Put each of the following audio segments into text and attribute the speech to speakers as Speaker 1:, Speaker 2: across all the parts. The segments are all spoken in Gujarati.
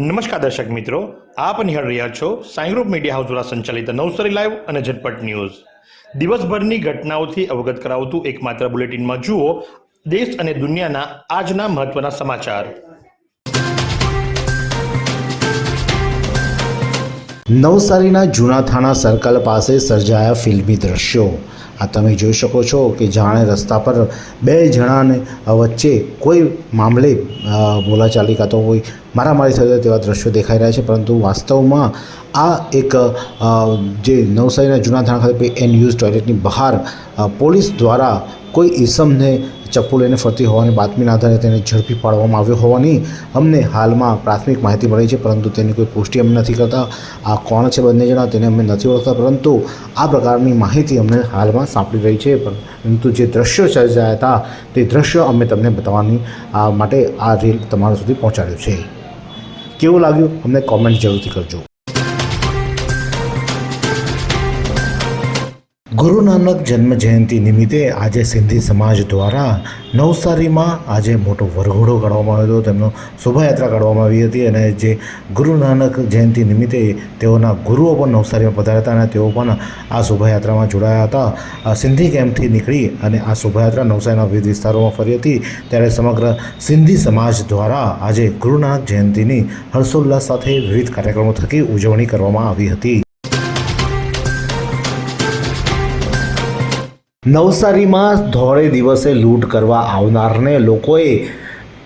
Speaker 1: નમસ્કાર દર્શક મિત્રો, આપ નિહાળ રહ્યા છો સાઈ ગ્રુપ મીડિયા હાઉસ દ્વારા સંચાલિત નવસારી લાઈવ અને ઝટપટ ન્યૂઝ. દિવસભરની ઘટનાઓથી અવગત કરાવતું એકમાત્ર બુલેટિનમાં જુઓ દેશ અને દુનિયાના આજના મહત્વના સમાચાર.
Speaker 2: નવસારીના જૂના થાણા સર્કલ પાસે સર્જાયા ફિલ્મી દ્રશ્યો. આ તમે જોઈ શકો છો કે જાણે રસ્તા પર બે જણાને વચ્ચે કોઈ મામલે બોલાચાલી કાં તો કોઈ મારામારી થઈ હોય તેવા દ્રશ્યો દેખાઈ રહ્યા છે. પરંતુ વાસ્તવમાં આ એક જે નવસારીના જૂના થાણા ખાતે એન યુઝ ટોયલેટની બહાર પોલીસ દ્વારા કોઈ ઈસમને ચપ્પુ લઈને ફરતી હોવાની બાતમીના આધારે તેને ઝડપી પાડવામાં આવ્યો હોવાની અમને હાલમાં પ્રાથમિક માહિતી મળી છે, પરંતુ તેની કોઈ પુષ્ટિ અમે નથી કરતા. આ કોણ છે બંને જણા તેને અમે નથી ઓળખતા, પરંતુ આ પ્રકારની માહિતી અમને હાલમાં સાંપડી રહી છે. પરંતુ જે દ્રશ્યો સર્જાયા હતા, તે દ્રશ્યો અમે તમને બતાવવાની, આ માટે આ રીલ તમારા સુધી પહોંચાડ્યું છે. કેવું લાગ્યું? અમને કોમેન્ટ જરૂરથી કરજો. ગુરુ નાનક જન્મ જયંતિ નિમિત્તે આજે સિંધી સમાજ દ્વારા નવસારીમાં આજે મોટો વરઘોડો કાઢવામાં આવ્યો હતો. તેમનો શોભાયાત્રા કાઢવામાં આવી હતી અને જે ગુરુ નાનક જયંતિ નિમિત્તે તેઓના ગુરુઓ પણ નવસારીમાં પધાર્યા હતા અને તેઓ પણ આ શોભાયાત્રામાં જોડાયા હતા. સિંધી કેમ્પથી નીકળી અને આ શોભાયાત્રા નવસારીના વિવિધ વિસ્તારોમાં ફરી હતી. ત્યારે સમગ્ર સિંધી સમાજ દ્વારા આજે ગુરુ નાનક જયંતિની હર્ષોલ્લાસ સાથે વિવિધ કાર્યક્રમો થકી ઉજવણી કરવામાં આવી હતી. નવસારીમાં ધોળે દિવસે લૂંટ કરવા આવનારને લોકોએ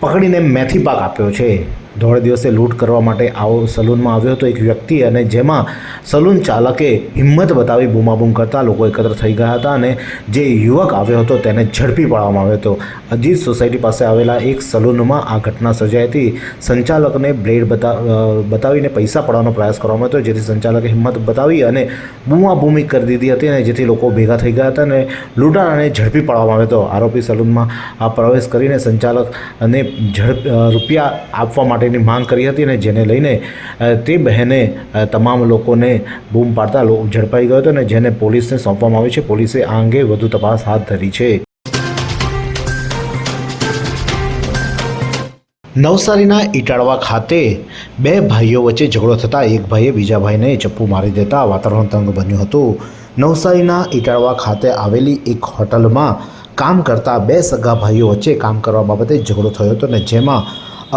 Speaker 2: પકડીને મેથી પાક આપ્યો છે. ધોળે દિવસે લૂંટ કરવા માટે આવો સલૂનમાં આવ્યો હતો એક વ્યક્તિ અને જેમાં સલૂન ચાલકે હિંમત બતાવી બૂમાબૂમ કરતાં લોકો એકત્ર થઈ ગયા હતા અને જે યુવક આવ્યો હતો તેને ઝડપી પાડવામાં આવ્યો હતો. અજીત સોસાયટી પાસે આવેલા એક સલૂનમાં આ ઘટના સર્જાઈ હતી. સંચાલકને બ્લેડ બતા બતાવીને પૈસા પાડવાનો પ્રયાસ કરવામાં હતો, જેથી સંચાલકે હિંમત બતાવી અને બૂમાબૂમી કરી દીધી હતી અને જેથી લોકો ભેગા થઈ ગયા હતા અને લૂંટારાને ઝડપી પાડવામાં આવ્યો હતો. આરોપી સલૂનમાં આ પ્રવેશ કરીને સંચાલક અને ઝડપ રૂપિયા આપવા માટેની માંગ કરી હતી અને જેને લઈને તે બહેને તમામ લોકોને બૂમ પાડતા ઝડપાઈ ગયો હતો અને જેને પોલીસને સોંપવામાં આવી છે. પોલીસે આ અંગે વધુ તપાસ હાથ ધરી છે. નવસારીના ઇટાળવા ખાતે બે ભાઈઓ વચ્ચે ઝઘડો થતાં એક ભાઈએ બીજા ભાઈને ચપ્પુ મારી દેતા વાતાવરણ તંગ બન્યું હતું. નવસારીના ઇટાળવા ખાતે આવેલી એક હોટલમાં કામ કરતા બે સગા ભાઈઓ વચ્ચે કામ કરવા બાબતે ઝઘડો થયો હતો ને જેમાં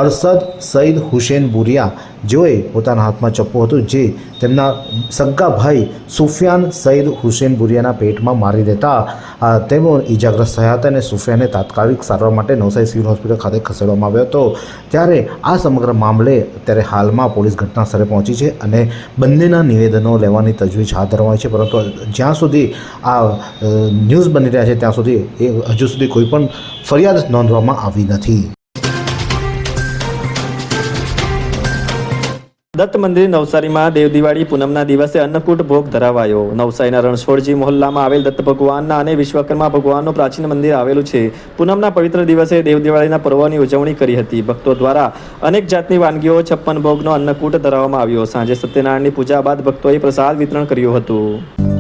Speaker 2: અરસદ સઈદ હુસેન બુરિયા જેઓએ પોતાના હાથમાં ચપ્પુ હતું, જે તેમના સગ્ગા ભાઈ સુફિયાન સઈદ હુસેન બુરિયાના પેટમાં મારી દેતા તેઓ ઈજાગ્રસ્ત થયા હતા અને સુફિયાને તાત્કાલિક સારવાર માટે નવસારી સિવિલ હોસ્પિટલ ખાતે ખસેડવામાં આવ્યો હતો. ત્યારે આ સમગ્ર મામલે અત્યારે હાલમાં પોલીસ ઘટના સ્થળે પહોંચી છે અને બંનેના નિવેદનો લેવાની તજવીજ હાથ ધરવામાં છે. પરંતુ જ્યાં સુધી આ ન્યૂઝ બની રહ્યા છે, ત્યાં સુધી એ હજુ સુધી કોઈ પણ ફરિયાદ નોંધવામાં આવી નથી.
Speaker 3: દત્ત મંદિર નવસારીમાં દેવ દિવાળી પૂનમના દિવસે અન્નકૂટ ભોગ ધરાવાયો. નવસારીના રણછોડજી મોહલ્લામાં આવેલ દત્ત ભગવાનના અને વિશ્વકર્મા ભગવાનનું પ્રાચીન મંદિર આવેલું છે. પૂનમના પવિત્ર દિવસે દેવ દિવાળીના પર્વની ઉજવણી કરી હતી. ભક્તો દ્વારા અનેક જાતની વાનગીઓ, છપ્પન ભોગનો અન્નકૂટ ધરાવવામાં આવ્યો. સાંજે સત્યનારાયણની પૂજા બાદ ભક્તોએ પ્રસાદ વિતરણ કર્યું હતું.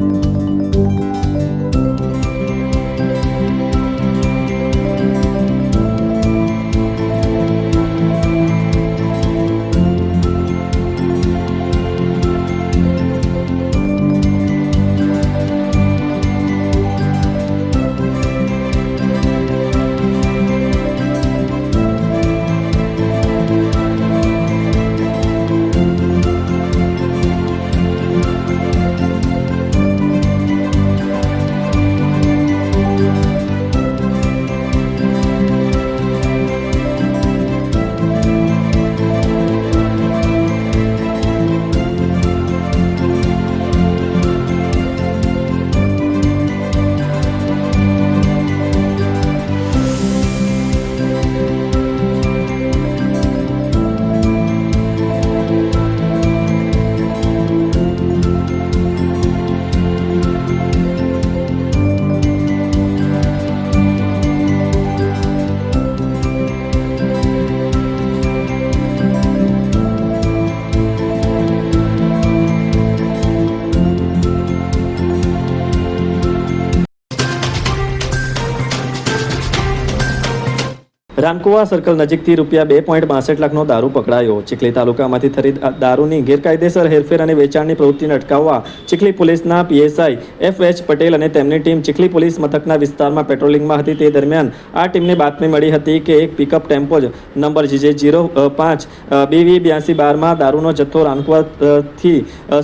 Speaker 3: રાનકુવા સર્કલ નજીકથી રૂપિયા બે પોઈન્ટ બાસઠ લાખનો દારૂ પકડાયો. ચીખલી તાલુકામાંથી થરી દારૂની ગેરકાયદેસર હેરફેર અને વેચાણની પ્રવૃત્તિને અટકાવવા ચીખલી પોલીસના પીએસઆઈ એફ એચ પટેલ અને તેમની ટીમ ચીખલી પોલીસ મથકના વિસ્તારમાં પેટ્રોલિંગમાં હતી. તે દરમિયાન આ ટીમને બાતમી મળી હતી કે એક pickup tempo number GJ zero પાંચ બીવી બ્યાસી બારમાં દારૂનો જથ્થો રાનકુવાથી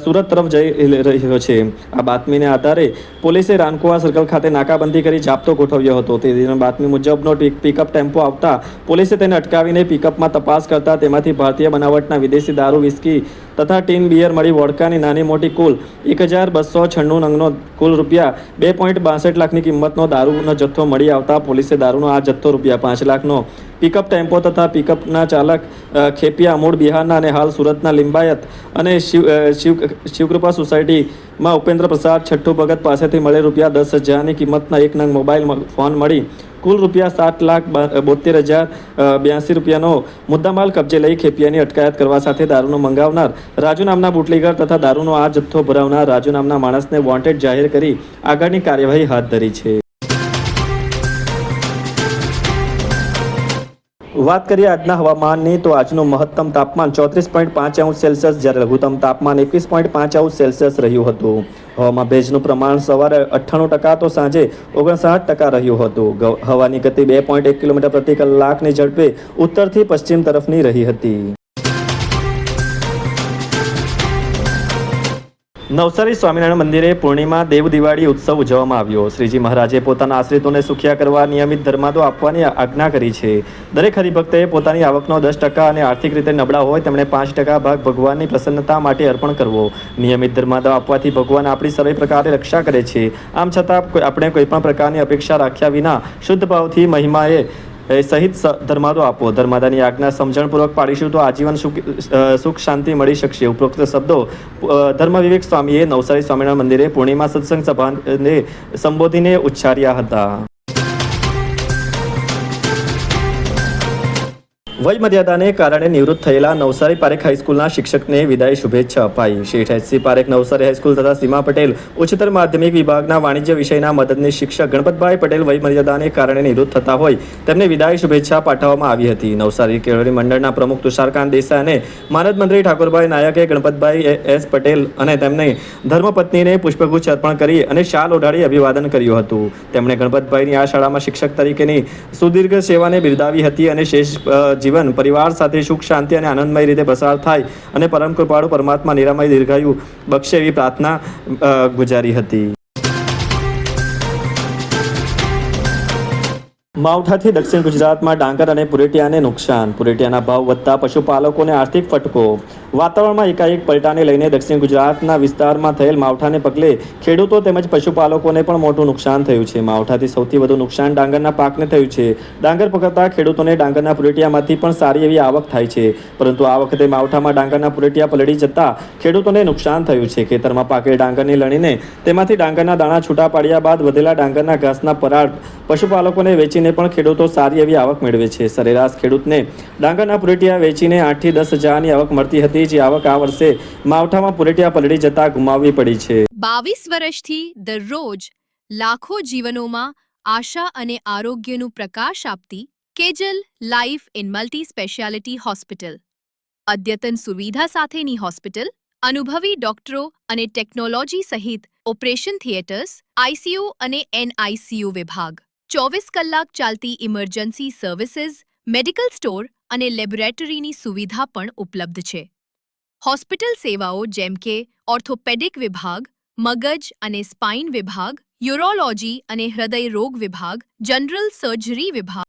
Speaker 3: સુરત તરફ જઈ રહ્યો છે. આ બાતમીને આધારે પોલીસે રાનકુવા સર્કલ ખાતે નાકાબંધી કરી જાપ્તો ગોઠવ્યો હતો. તે બાતમી મુજબનો પિક- પિકઅપ ટેમ્પો આવતા પોલીસે તેને અટકાવીને પિકઅપમાં તપાસ કરતા તેમાંથી ભારતીય બનાવટના વિદેશી દારૂ, વિસ્કી તથા ટીન બિયર મળી વોડકાની નાની મોટી કુલ એક નંગનો કુલ રૂપિયા, બે લાખની કિંમતનો દારૂનો જથ્થો મળી આવતા પોલીસે દારૂનો આ જથ્થો રૂપિયા પાંચ લાખનો. પિકઅપ ટેમ્પો તથા પિકઅપના ચાલક ખેપિયા મૂળ બિહારના અને હાલ સુરતના લિંબાયત અને શિવ શિવકૃપા સોસાયટીમાં ઉપેન્દ્ર પ્રસાદ છઠ્ઠુ ભગત પાસેથી મળે રૂપિયા દસ હજારની કિંમતના એક નંગ મોબાઈલ ફોન મળી કુલ રૂપિયા સાત લાખ બોતેર હજાર બ્યાસી રૂપિયાનો મુદ્દામાલ કબજે લઈ ખેપિયાની અટકાયત કરવા સાથે દારૂનો મંગાવનાર રાજુ નામના બુટલીગર તથા દારૂનો આ જથ્થો ભરાવનાર રાજુ નામના માણસને વોન્ટેડ જાહેર કરી આગળની કાર્યવાહી હાથ ધરી છે. વાત કરીએ આજના હવામાનની, તો આજનું મહત્તમ તાપમાન ચોત્રીસ પોઈન્ટ પાંચ અંશ સેલ્સિયસ, જ્યારે લઘુત્તમ તાપમાન એકવીસ પોઈન્ટ પાંચ અંશ સેલ્સિયસ રહ્યું હતું. હવામાં ભેજનું પ્રમાણ સવારે અઠ્ઠાણું ટકા તો સાંજે ઓગણસાઠ ટકા રહ્યું હતું. હવાની ગતિ બે પોઈન્ટ એક કિલોમીટર પ્રતિ કલાકની ઝડપે ઉત્તરથી પશ્ચિમ તરફની રહી હતી. નવસારી સ્વામિનારાયણ મંદિરે પૂર્ણિમા દેવ દિવાળી ઉત્સવ ઉજવવામાં આવ્યો. શ્રીજી મહારાજે પોતાના આશ્રિતોને સુખ્યા કરવા નિયમિત ધર્માદો આપવાની આજ્ઞા કરી છે. દરેક હરિભક્તએ પોતાની આવકનો દસ ટકા અને આર્થિક રીતે નબળા હોય તેમણે પાંચ ટકા ભાગ ભગવાનની પ્રસન્નતા માટે અર્પણ કરવો. નિયમિત ધર્માદો આપવાથી ભગવાન આપણી સર્વે પ્રકારે રક્ષા કરે છે. આમ છતાં આપણે કોઈપણ પ્રકારની અપેક્ષા રાખ્યા વિના શુદ્ધ ભાવથી મહિમાએ સહિત ધર્માદો આપો. ધર્માદાની આજ્ઞા સમજણપૂર્વક પાડીશું તો આજીવન સુખ સુખ શાંતિ મળી શકશે. ઉપરોક્ત શબ્દો ધર્મ વિવેક સ્વામીએ નવસારી સ્વામિનારાયણ મંદિરે પૂર્ણિમા સત્સંગ સભાને સંબોધીને ઉચ્ચાર્યા હતા. વય મર્યાદાને કારણે નિવૃત્ત થયેલા નવસારી પારેખ હાઈસ્કૂલના શિક્ષકને વિદાય શુભેચ્છા અપાઈ. શેઠ એચસી પારેખ નવસારી હાઈસ્કૂલ તથા સીમા પટેલ ઉચ્ચતર માધ્યમિક વિભાગના વાણિજ્ય વિષયના મદદની શિક્ષક ગણપતભાઈ પટેલ વય મર્યાદાને કારણે નિવૃત્ત થતા હોય તેમને વિદાય શુભેચ્છા પાઠવવામાં આવી હતી. નવસારી કેળવણી મંડળના પ્રમુખ તુષારકાંત દેસાઈ અને માનદ મંત્રી ઠાકોરભાઈ નાયકે ગણપતભાઈ એસ પટેલ અને તેમને ધર્મપત્નીને પુષ્પગુચ્છ અર્પણ કરી અને શાલ ઓઢાડી અભિવાદન કર્યું હતું. તેમણે ગણપતભાઈની આ શાળામાં શિક્ષક તરીકેની સુદીર્ઘ સેવાને બિરદાવી હતી અને શેષ અ, જીવન, પરિવાર સાથે સુખ, શાંતિ અને આનંદમય રીતે પસાર થાય અને પરમ કૃપાળુ પરમાત્મા નિરામય દીર્ઘાયુ બક્ષે એવી પ્રાર્થના ગુજારી હતી. માવઠાથી દક્ષિણ ગુજરાતમાં ડાંગર અને પુરેટિયાને નુકસાન. પુરેટિયાના ભાવ વધતા પશુપાલકોને આર્થિક ફટકો. વાતાવરણમાં એકાએક પલટાને લઈને દક્ષિણ ગુજરાતના વિસ્તારમાં થયેલ માવઠાને પગલે ખેડૂતો તેમજ પશુપાલકોને પણ મોટું નુકસાન થયું છે. માવઠાથી સૌથી વધુ નુકસાન ડાંગરના પાકને થયું છે. ડાંગર પકડતા ખેડૂતોને ડાંગરના પુરેટિયામાંથી પણ સારી એવી આવક થાય છે. પરંતુ આ વખતે માવઠામાં ડાંગરના પુરેટિયા પલળી જતા ખેડૂતોને નુકસાન થયું છે. ખેતરમાં પાકેલ ડાંગરની લણીને તેમાંથી ડાંગરના દાણા છૂટા પાડ્યા બાદ વધેલા ડાંગરના ઘાસના પરાળ પશુપાલકોને વેચીને પણ ખેડૂતો સારી એવી આવક મેળવે છે. સરેરાશ ખેડૂતને ડાંગરના પુરેટિયા વેચીને આઠથી દસ હજારની આવક મળતી હતી, જે આવક આ વર્ષે માવઠામાં પુરેટિયા પલળી જતા ગુમાવવી પડી છે.
Speaker 4: બાવીસ વર્ષથી દરરોજ લાખો જીવનોમાં આશા અને આરોગ્યનું પ્રકાશ આપતી Kejal life in multi speciality hospital, અદ્યતન સુવિધા સાથેની હોસ્પિટલ, અનુભવી ડોક્ટરો અને ટેકનોલોજી સહિત ઓપરેશન થિયેટર્સ આઈસીયુ અને એનઆઈસીયુ વિભાગ. ચોવીસ કલાક ચાલતી ઇમરજન્સી સર્વિસીસ, મેડિકલ સ્ટોર અને લેબોરેટરીની સુવિધા પણ ઉપલબ્ધ છે. હોસ્પિટલ સેવાઓ જેમ કે ઓર્થોપેડિક વિભાગ, મગજ અને સ્પાઇન વિભાગ, યુરોલોજી અને હૃદય રોગ વિભાગ, જનરલ સર્જરી વિભાગ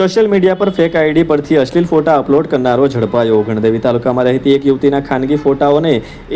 Speaker 3: સોશિયલ મીડિયા પર ફેક આઈડી પરથી અશ્લીલ ફોટા અપલોડ કરનારો ઝડપાયો. ગણદેવી તાલુકામાં રહેતી એક યુવતીના ખાનગી ફોટાઓને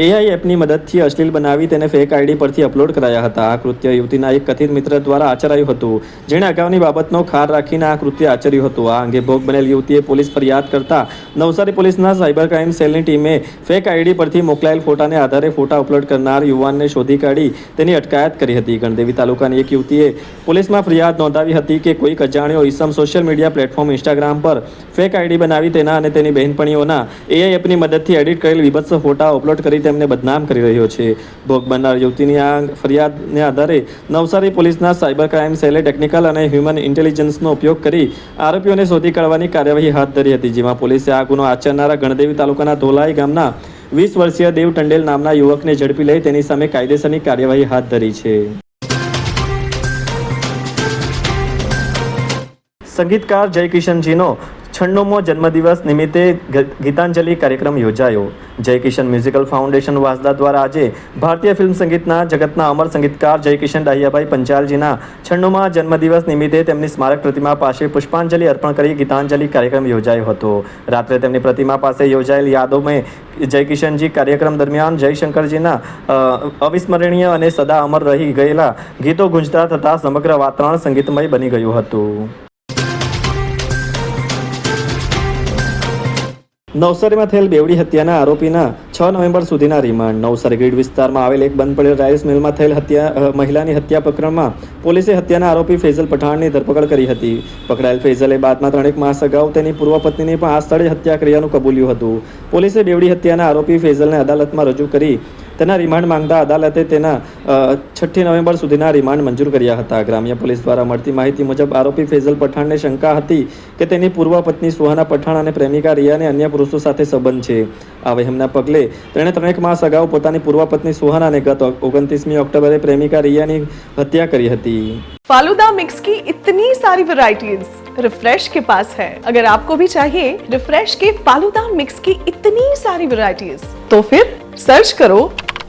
Speaker 3: એઆઈ એપની મદદથી અશ્લીલ બનાવી તેને ફેક આઈડી પરથી અપલોડ કરાયા હતા. આ કૃત્ય યુવતીના એક કથિત મિત્ર દ્વારા આચરાયું હતું, જેણે અગાઉની બાબતનો ખાર રાખીને આ કૃત્ય આચર્યું હતું. આ અંગે ભોગ બનેલ યુવતીએ પોલીસ ફરિયાદ કરતા નવસારી પોલીસના સાયબર ક્રાઇમ સેલની ટીમે ફેક આઈડી પરથી મોકલાયેલ ફોટાને આધારે ફોટા અપલોડ કરનાર યુવાનને શોધી કાઢી તેની અટકાયત કરી હતી. ગણદેવી તાલુકાની એક યુવતીએ પોલીસમાં ફરિયાદ નોંધાવી હતી કે કોઈક અજાણ્યો ઈસમ સોશિયલ મીડિયા પ્લેટફોર્મ ઇન્સ્ટાગ્રામ પર ફેક આઈડી બનાવી તેના અને તેની બહેનપણીઓના એઆઈ એપની મદદથી એડિટ કરેલ વિભત્સ ફોટા અપલોડ કરી તેમને બદનામ કરી રહ્યો છે. ભોગ બનનાર યુવતીની આ ફરિયાદને આધારે નવસારી પોલીસના સાયબર ક્રાઇમ સેલે ટેકનિકલ અને હ્યુમન ઇન્ટેલિજન્સનો ઉપયોગ કરી આરોપીઓને શોધી કાઢવાની કાર્યવાહી હાથ ધરી હતી, જેમાં પોલીસે આ ગુનો આચરનારા ગણદેવી તાલુકાના ધોલાઈ ગામના વીસ વર્ષીય દેવ ટંડેલ નામના યુવકને ઝડપી લઈ તેની સામે કાયદેસરની કાર્યવાહી હાથ ધરી છે. સંગીતકાર જયકિશનજીનો છન્નુમો જન્મદિવસ નિમિત્તે ગીતાંજલિ કાર્યક્રમ યોજાયો. જયકિશન મ્યુઝિકલ ફાઉન્ડેશન વાસદા દ્વારા આજે ભારતીય ફિલ્મ સંગીતના જગતના અમર સંગીતકાર જયકિશન ડાહિયાભાઈ પંચાલજીના છન્નુમા જન્મદિવસ નિમિત્તે તેમની સ્મારક પ્રતિમા પાસે પુષ્પાંજલિ અર્પણ કરી ગીતાંજલિ કાર્યક્રમ યોજાયો હતો. રાત્રે તેમની પ્રતિમા પાસે યોજાયેલ યાદોમાં જયકિશનજી કાર્યક્રમ દરમિયાન જયશંકરજીના અવિસ્મરણીય અને સદા અમર રહી ગયેલા ગીતો ગુંજતા થતાં સમગ્ર વાતાવરણ સંગીતમય બની ગયું હતું. નવસારીમાં થયેલ બેવડી હત્યાના આરોપીના છ નવેમ્બર સુધીના રિમાન્ડ. નવસારી ગ્રીડ વિસ્તારમાં આવેલ એક બંધ પડેલ રાઇસ મિલમાં થયેલ હત્યા મહિલાની હત્યા પ્રકરણમાં પોલીસે હત્યાના આરોપી ફૈઝલ પઠાણની ધરપકડ કરી હતી. પકડાયેલ ફેઝલે બાદમાં ત્રણેક માસ અગાઉ તેની પૂર્વ પત્નીની પણ આ સ્થળે હત્યા કર્યાનું કબૂલ્યું હતું. પોલીસે બેવડી હત્યાના આરોપી ફૈઝલને અદાલતમાં રજૂ કરી તેના રિમાન્ડ માંગતા અદાલતે તેના અ, છઠ્ઠી નવેમ્બર સુધીના રિમાન્ડ મંજૂર કર્યા હતા ગ્રામ્ય પોલીસ દ્વારા મળતી માહિતી મુજબ આરોપી ફૈઝલ પઠાણને શંકા હતી કે તેની પૂર્વ પત્ની સુહાના પઠાણ અને પ્રેમિકા રિયાને અન્ય પુરુષો સાથે સંબંધ છે આ વહેમના પગલે તેણે ત્રણેક માસ અગાઉ પોતાની પૂર્વ પત્ની સુહાનાને ગત ઓગણત્રીસમી ઓક્ટોબરે પ્રેમિકા રિયાની હત્યા કરી હતી
Speaker 5: फालूदा मिक्स की इतनी सारी वैरायटीज रिफ्रेश के पास है अगर आपको भी चाहिए रिफ्रेश के फालूदा मिक्स की इतनी सारी वैरायटीज तो फिर सर्च करो